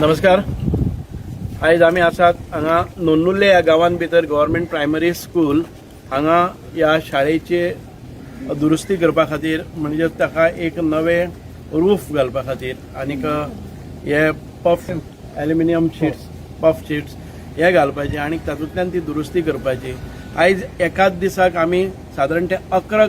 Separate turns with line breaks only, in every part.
नमस्कार. आयज आमी आसात हांगा नोन्नुल्ले ह्या गांवांत भितर गव्हर्मेंट प्रायमरी स्कूल हांगा ह्या शाळेचे दुरुस्ती करपा खातीर म्हणजे ताका एक नवे रूफ घालपा खातीर आनीक हे puff aluminium sheets puff sheets हे घालपाचे आनी तातूंतल्यान ती दुरुस्ती करपाची. आयज एकाच दिसाक आमी सादारण ते अकरा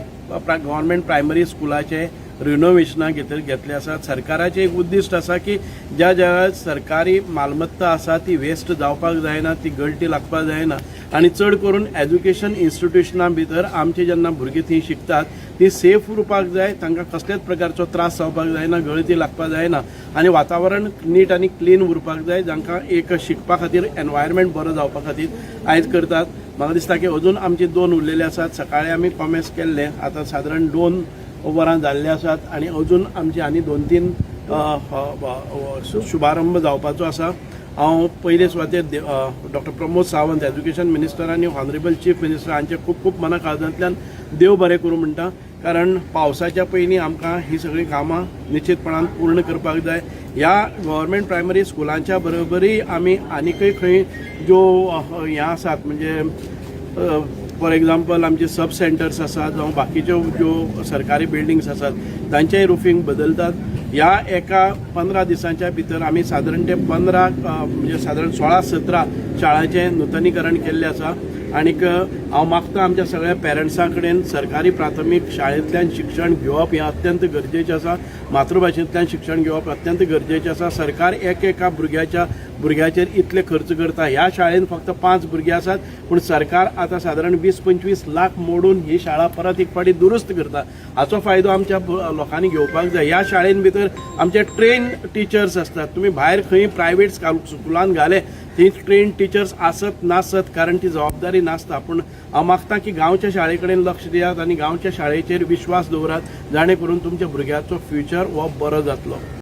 गव्हर्मेंट प्रायमरी स्कुलाचे रिनोव्हेशना भितर घेतले आसात. सरकाराचें एक उद्दिश्ट आसा की ज्या ज्या सरकारी मालमत्ता आसा ती वेस्ट जावपाक जायना ती गळटी लागपाक जायना. आनी चड करून एज्युकेशन इन्स्टिट्युशनां भितर आमचे जेन्ना भुरगीं थंय शिकतात ती सेफ उरपाक जाय तांकां कसलेच प्रकारचो त्रास जावपाक जायना गळती लागपाक जायना आनी वातावरण नीट आनी क्लीन उरपाक जाय जांकां एक शिकपा खातीर एनवायरमेंट बरो जावपा खातीर आयज करतात. म्हाका दिसता की अजून आमचे दोन उरलेले आसात. सकाळी आमी कॉमेस केल्ले. आतां सादारण दोन वरां जाल्ले आसात आनी अजून आमचे आनी दोन तीन शुभारंभ जावपाचो आसा. हांव पयले सुवातेर doctor Pramod Sawant education minister आनी हॉनरेबल चीफ मिनिस्टर हांचे खूब खूब मना काळजांतल्यान देव बरें करूं म्हणटा कारण पावसाच्या पयलीं आमकां ही सगळीं कामां निश्चितपणान पूर्ण करपाक जाय. ह्या गव्हर्मेंट प्रायमरी स्कुलांच्या बरोबरी आमी आनीकय खंय ज्यो हें हे आसात म्हणजे फॉर एग्जाम्पल आमचे सब सेंटर्स आसात जावं बाकीच्यो ज्यो सरकारी बिल्डिंग्स आसात तांचेय रुफींग बदलतात. ह्या एका पंदरा दिसांच्या भितर आमी सादारण ते पंदरा म्हणजे सादारण सोळा सतरा शाळांचें नूतनीकरण केल्लें आसा आनीक हांव मागता आमच्या सगळ्या पेरंट्सां कडेन सरकारी प्राथमीक शाळेंतल्यान शिक्षण घेवप हें अत्यंत गरजेचें आसा मातृभाशेंतल्यान शिक्षण घेवप अत्यंत गरजेचें आसा सरकार एक एका भुरग्याच्या भुरग्याचेर इतले खर्च करता ह्या शाळेन फक्त पांच भुरगीं आसात पूण सरकार आतां सादारण वीस पंचवीस लाख मोडून ही शाळा परत एक फावटी दुरुस्त करता. हाचो फायदो आमच्या लोकांनी घेवपाक जाय. ह्या शाळेन भितर आमचे ट्रेन टिचर्स आसतात तुमी भायर खंय प्रायवेट स्कुलान घाले थंय ट्रेन टिचर्स आसत नासत कारण ती जबाबदारी नासता. पूण हांव मागता की गांवच्या शाळे कडेन लक्ष दियात आनी गांवच्या शाळेचेर विश्वास दवरात जाणे करून तुमच्या भुरग्याचो फ्युचर हो बरो जातलो.